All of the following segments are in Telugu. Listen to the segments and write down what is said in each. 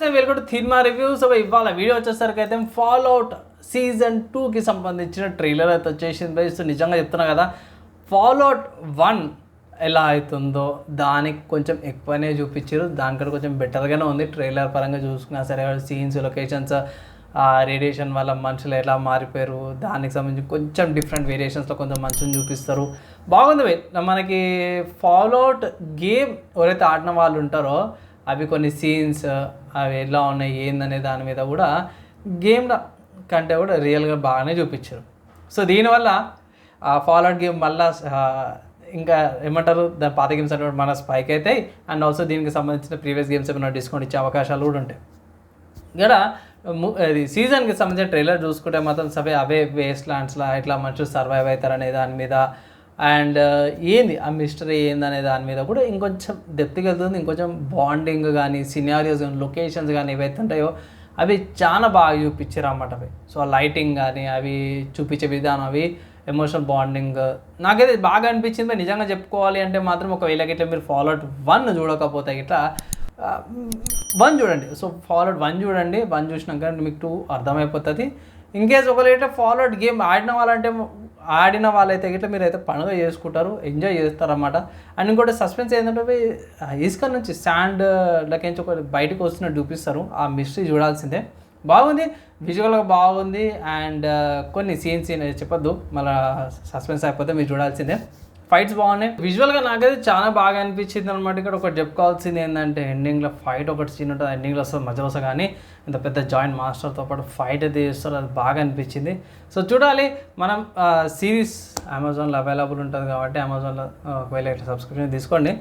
Welcome to cinema review so ఇవాళ వీడియో వచ్చేసరికి అయితే ఫాల్ అవుట్ సీజన్ టూకి సంబంధించిన ట్రైలర్ అయితే వచ్చేసింది బై సో నిజంగా చెప్తున్నా కదా ఫాల్ అవుట్ వన్ ఎలా అవుతుందో దానికి కొంచెం ఎక్కువనే చూపించారు. దానికంటే కొంచెం బెటర్గానే ఉంది. ట్రైలర్ పరంగా చూసుకున్నా సరే సీన్స్ లొకేషన్స్ రేడియేషన్ వల్ల మనుషులు ఎలా మారిపోయారు దానికి సంబంధించి కొంచెం డిఫరెంట్ వేరియేషన్స్లో కొంచెం మనుషులు చూపిస్తారు. బాగుంది మనకి ఫాల్ అవుట్ గేమ్ ఎవరైతే ఆడిన వాళ్ళు ఉంటారో అవి కొన్ని సీన్స్ అవి ఎలా ఉన్నాయి ఏందనే దాని మీద కూడా గేమ్లో కంటే కూడా రియల్గా బాగానే చూపించారు. సో దీనివల్ల ఆ ఫాలోడ్ గేమ్ మళ్ళా ఇంకా ఏమంటారు దాని పాత గేమ్స్ అనేవి మన స్పైక్ అవుతాయి అండ్ ఆల్సో దీనికి సంబంధించిన ప్రీవియస్ గేమ్స్ ఏమైనా డిస్కౌంట్ ఇచ్చే అవకాశాలు కూడా ఉంటాయి. ఇక్కడ ము- అది సీజన్కి సంబంధించిన ట్రైలర్ చూసుకుంటే మాత్రం సభ అవే వేస్ట్ ల్యాండ్స్లా ఇట్లా మనుషులు సర్వైవ్ అవుతారనే దాని మీద అండ్ ఏంది ఆ మిస్టరీ ఏందనే దాని మీద కూడా ఇంకొంచెం డెప్త్కి వెళ్తుంది ఇంకొంచెం బాండింగ్ కానీ సినారియోస్ కానీ లొకేషన్స్ కానీ ఏవైతే ఉంటాయో అవి చాలా బాగా చూపించారు అన్నమాట అవి. సో ఆ లైటింగ్ కానీ అవి చూపించే విధానం అవి ఎమోషనల్ బాండింగ్ నాకైతే బాగా అనిపించింది నిజంగా చెప్పుకోవాలి అంటే మాత్రం ఒకవేళ ఇట్లా మీరు ఫాలోట్ వన్ చూడకపోతే ఇట్లా వన్ చూడండి. సో ఫాలోడ్ వన్ చూడండి వన్ చూసినాక మీకు టూ అర్థమైపోతుంది. ఇన్ కేస్ ఒకవేళ ఫాలోడ్ గేమ్ ఆడిన వాళ్ళంటే ఆడిన వాళ్ళైతే గిట్ల మీరు అయితే పండుగ చేసుకుంటారు ఎంజాయ్ చేస్తారన్నమాట. అండ్ ఇంకోటి సస్పెన్స్ ఏంటంటే ఇసుక నుంచి శాండ్ లకించి ఒక బయటకు వస్తున్నట్టు చూపిస్తారు ఆ మిస్టరీ చూడాల్సిందే. బాగుంది విజువల్గా బాగుంది. అండ్ కొన్ని సీన్స్ చెప్పొద్దు. మళ్ళీ సస్పెన్స్ అయిపోతే మీరు చూడాల్సిందే. ఫైట్స్ బాగున్నాయి. విజువల్గా నాకైతే చాలా బాగా అనిపించింది అనమాట ఇక్కడ ఒకటి చెప్పుకోవాల్సింది ఏంటంటే ఎండింగ్లో ఫైట్ ఒకటి సీన్ ఉంటుంది. ఎండింగ్లో వస్తుంది మధ్యలో వస్తుంది కానీ ఇంత పెద్ద జాయింట్ మాస్టర్తో పాటు ఫైట్ అయితే చేస్తారు. అది బాగా అనిపించింది. సో చూడాలి. మనం సిరీస్ అమెజాన్లో అవైలబుల్ ఉంటుంది కాబట్టి అమెజాన్లో ఒకవేళ సబ్స్క్రిప్షన్ తీసుకోండి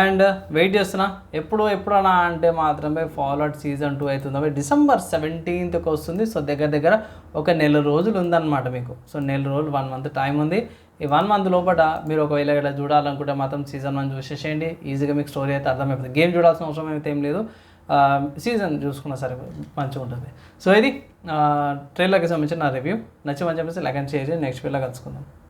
అండ్ వెయిట్ చేస్తున్నా. ఎప్పుడు ఎప్పుడన్నా అంటే మాత్రమే ఫాలోడ్ సీజన్ టూ అవుతుంది. డిసెంబర్ సెవెంటీన్త్కి వస్తుంది. సో దగ్గర దగ్గర ఒక నెల రోజులు ఉందన్నమాట మీకు. సో నెల రోజులు వన్ మంత్ టైం ఉంది. ఈ వన్ మంత్ లోపల మీరు ఒకవేళ ఇలా చూడాలనుకుంటే మాత్రం సీజన్ వన్ చూసేసేయండి. ఈజీగా మీకు స్టోరీ అయితే అర్థమైపోతుంది. గేమ్ చూడాల్సిన అవసరం అయితే ఏం లేదు. సీజన్ చూసుకున్న సరే మంచిగా ఉంటుంది. సో ఇది ట్రైలర్కి సంబంధించిన నా రివ్యూ నచ్చి మంచి చెప్పేసి లైక్ అండ్ షేర్ చేసి నెక్స్ట్ వీళ్ళ కలుసుకుందాం.